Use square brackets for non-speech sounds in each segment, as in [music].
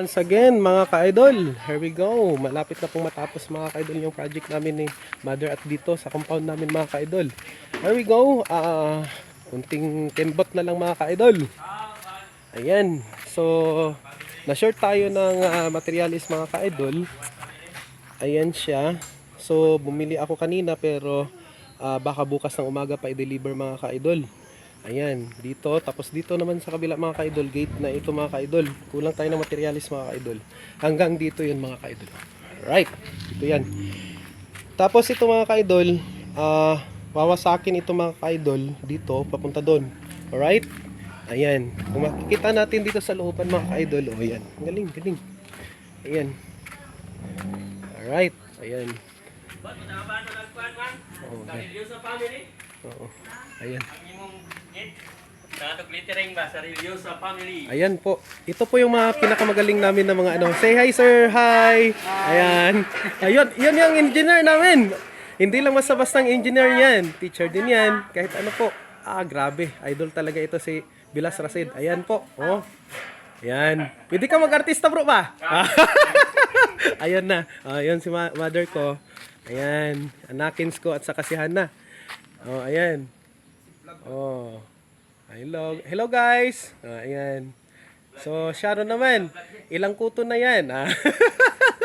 Once again, mga ka-idol, here we go. Malapit na pong matapos mga ka-idol yung project namin ni Mother at dito sa compound namin mga ka-idol. Here we go. Ah, kunting kembot na lang mga ka-idol. Ayan. So, na-short tayo ng ah, materialis mga ka-idol. Ayan siya. So, bumili ako kanina pero ah, baka bukas ng umaga pa i-deliver mga ka-idol. Ayan, dito. Tapos dito naman sa kabila mga ka-idol, gate na ito mga ka-idol. Kulang tayo ng materialis mga ka-idol. Hanggang dito yun mga ka-idol. Alright, ito yan. Tapos ito mga ka-idol, ah, wawasakin ito mga ka-idol dito, papunta doon. Alright? Ayan. Kung makikita natin dito sa looban mga ka-idol, oh yan. Galing, galing. Ayan. Alright, ayan. Oh, ayan. Oo. Ayan. Nakatog littering ba sa review sa family? Ayan po. Ito po yung mga pinakamagaling namin na mga ano. Say hi sir, hi. Ayan. Ayun, yun yung engineer namin. Hindi lang basta-bastang engineer yan. Teacher din yan. Kahit ano po. Ah, grabe. Idol talaga ito si Bilas Rasid. Ayan po. Oh. Ayan. Pwede ka mag-artista bro ba? [laughs] Ayan na. Ayan si ma- mother ko. Ayan. Anakins ko at saka si Hana. Oh, ayan. Oh. Hello. Hello guys. Ah, ayan. So, Sharon naman. Ilang kuto na yan. Ah.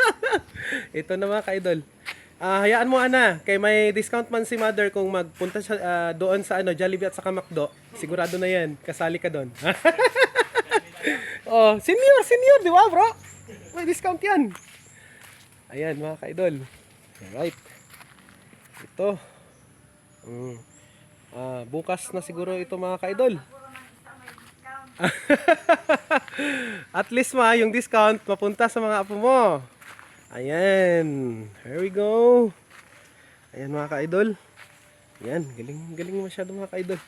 [laughs] Ito na mga ka-idol. Ah, hayaan mo ana, kay may discount man si mother kung magpunta siya ah, doon sa ano Jollibee at saka McDo. Sigurado na 'yan. Kasali ka doon. [laughs] oh, senior, senior, di ba, bro? May discount 'yan. Ayan, mga ka-idol. Alright. Ito. Mm. Ah, bukas na siguro ito mga ka-idol. [laughs] At least ma, yung discount mapunta sa mga apo mo. Ayan. Here we go. Ayan mga ka-idol. Ayan, galing, galing masyado mga ka-idol.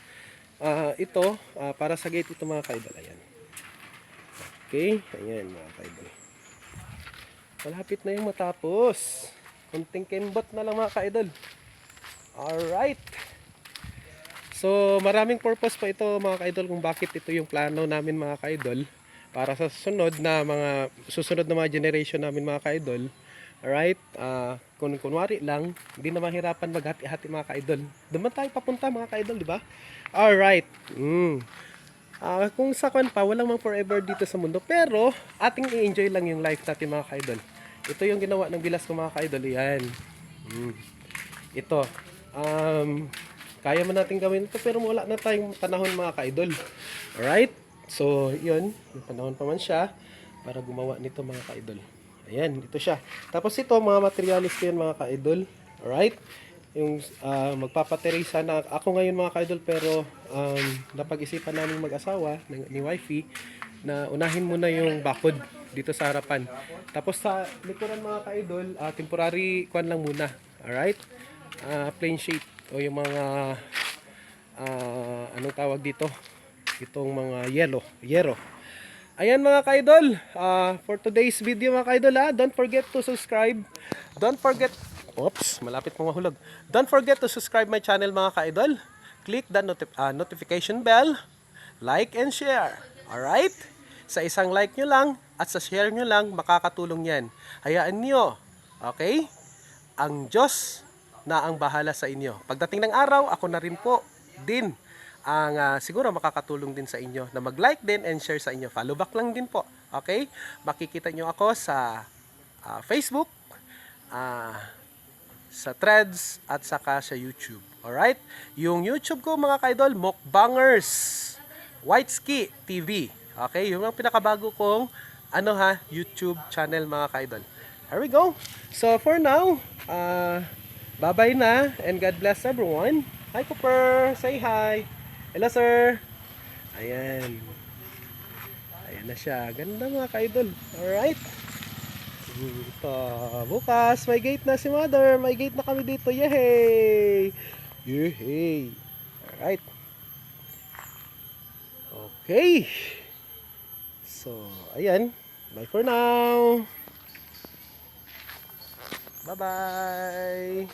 Ah, ito, ah, para sa gate ito mga ka-idol. Ayan. Okay, ayan mga ka-idol. Malapit na yung matapos. Kunting kembot na lang mga ka-idol. Alright. So, maraming purpose pa ito mga ka-idol kung bakit ito yung plano namin mga ka-idol para sa susunod na mga susunod na mga generation namin mga ka-idol. Alright? Ah, kung kunwari lang, hindi na mahirapan maghati-hati mga ka-idol. Doon tayo papunta mga ka-idol, di ba? Alright. Mm. Ah, kung sa kwan pa, walang mang forever dito sa mundo. Pero, ating i-enjoy lang yung life natin mga ka-idol. Ito yung ginawa ng bilas ko mga ka-idol. Yan. Mm. Ito. Um, kaya man natin gawin ito pero wala na tayong panahon mga ka-idol. Alright? So, yun. Panahon pa man siya para gumawa nito mga ka-idol. Ayan, ito siya. Tapos ito, mga materialis ko yan mga ka-idol. Alright? Yung ah, magpapateresa na ako ngayon mga ka-idol pero um, napag-isipan namin mag-asawa ni, ni wifey na unahin muna yung bakod dito sa harapan. Tapos sa likuran mga ka-idol, ah, temporary kwan lang muna. Alright? Ah, plain shape o yung mga ah, anong tawag dito? Itong mga yellow, yero. Ayan mga ka-idol, ah, for today's video mga ka-idol ha, don't forget to subscribe. Don't forget, oops, malapit pong mahulog. Don't forget to subscribe my channel mga ka-idol. Click the noti- ah, notification bell, like and share. Alright? Sa isang like nyo lang at sa share nyo lang, makakatulong yan. Hayaan nyo, okay? Ang Diyos na ang bahala sa inyo. Pagdating ng araw, ako na rin po din ang ah, siguro makakatulong din sa inyo na mag-like din and share sa inyo. Follow back lang din po. Okay? Makikita nyo ako sa ah, Facebook, ah, sa Threads, at saka sa YouTube. Alright? Yung YouTube ko mga kaidol, Mukbangers White Ski TV. Okay? Yung ang pinakabago kong ano ha, YouTube channel mga kaidol. Here we go. So for now, uh, bye-bye na and God bless everyone. Hi Cooper, say hi. Hello sir. Ayan. Ayan na siya. Ganda mga ka-idol. Alright. Ito. Bukas, may gate na si mother. May gate na kami dito. Yehey! Yehey! Alright. Okay. So, ayan. Bye for now. Bye-bye.